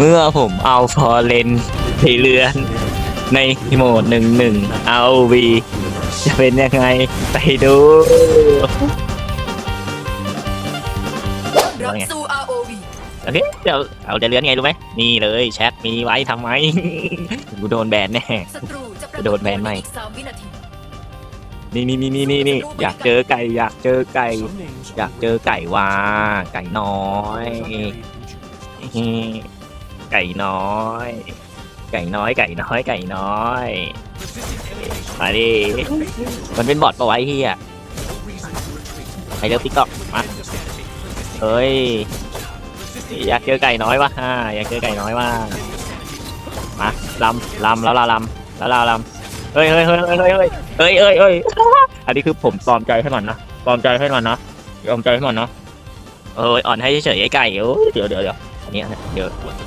เมื่อผมเอาฟอร์เรนไปเรือนในโหมดหนึ่งหนึ่งเอาวีจะเป็นยังไงไปดู รับสู่ ROV โอเคเดี๋ยวเอาจะเลื่อนไงรู้ไหมนี่เลยแชทมีไว้ทำไม กูโดนแบนแน่ ศัตรูจะปรากฏโดนแบนไหมอีกสามวินาทีนี่นี่นี่นี่นี่นี่อยากเจอไก่ อยากเจอไก่ อยากเจอไก่ว่าไก่น้อย ไก่น้อย ไก่น้อยไก่น้อยไก่น้อยมาดิมันเป็นบอทปะไวะไอ้เฮียไปเร็วติ๊กต็อกมาเฮ้ยอยากเจอไก่น้อยว่ะฮ่าอยากเจอไก่น้อยว่ะมาลำลำแล้วลาลำแล้วลาลำเฮ้ยเฮ้ยเฮ้ยเฮ้ยเฮ้ยเฮ้ยเฮ้ยเฮ้ยเฮ้ยอันนี้คือผมปลอมใจให้มันนะปลอมใจให้มันนะปลอมใจให้มันนะเอ้ยอ่อนให้เฉยไอ้ไก่เดี๋ยวเดี๋ยวเดี๋ยวอันนี้เดี๋ยว